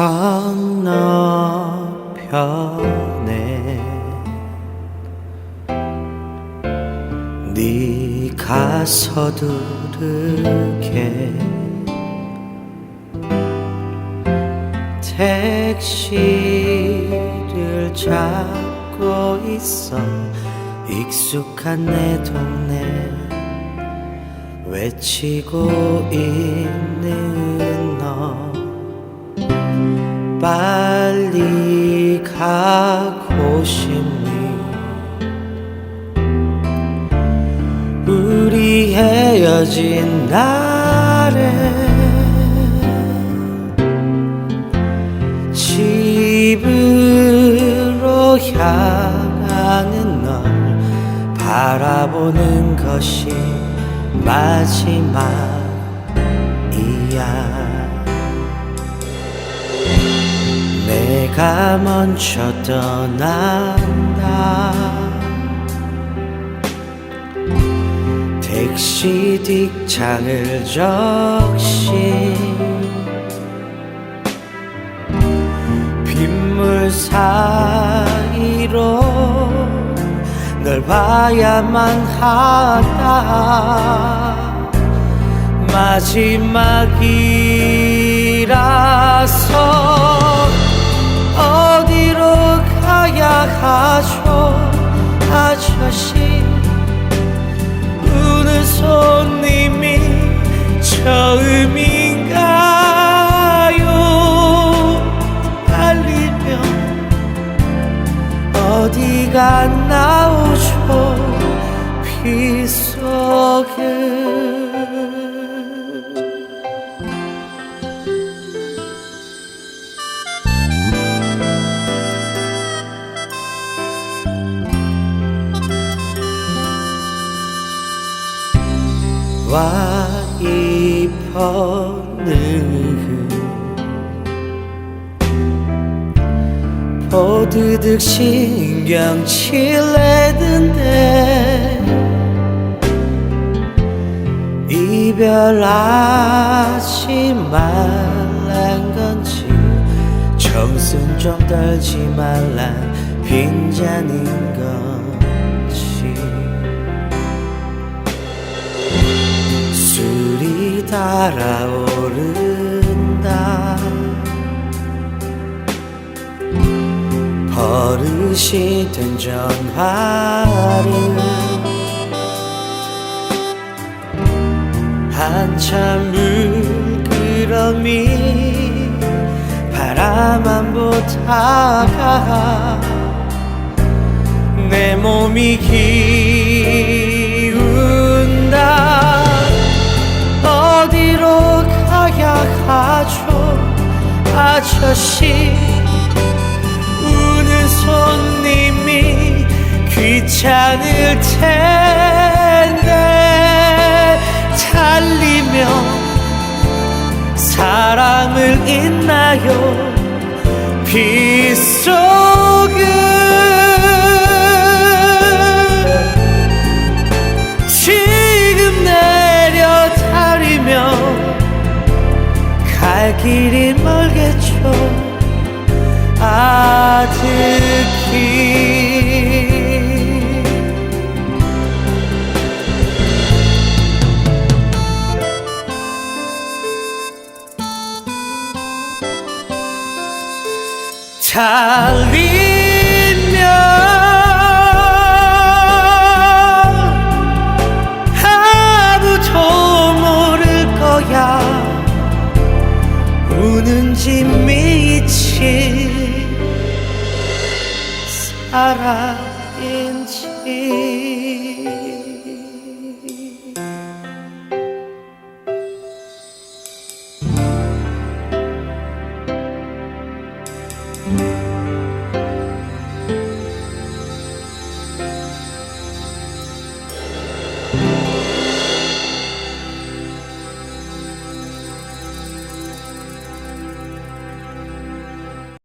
건너편에 네가 서두르게 택시를 잡고 있어 익숙한 내 동네 외치고 있는 너 빨리 가고 싶니? 우리 헤어진 날에 집으로 향하는 널 바라보는 것이 마지막이야 내가 먼저 떠난다. 택시 뒷창을 적신 빗물 사이로 널 봐야만 하다. 마지막이라서 가야 하죠 아저씨 우는 손님이 처음인 와이퍼는 보드득 신경 칠레던데 이별하지 말란 건지 정승 좀 떨지 말란 빈잔인 건지 달아오른다. 버릇이 된 전화를 한참 물끄러미 바라만 보다가 내 몸이 기 아저씨 우는 손님이 귀찮을 텐데 달리면 사랑을 잊나요? 빗속 잘리면 아무도 모를 거야. 우는지 미친 사랑인지.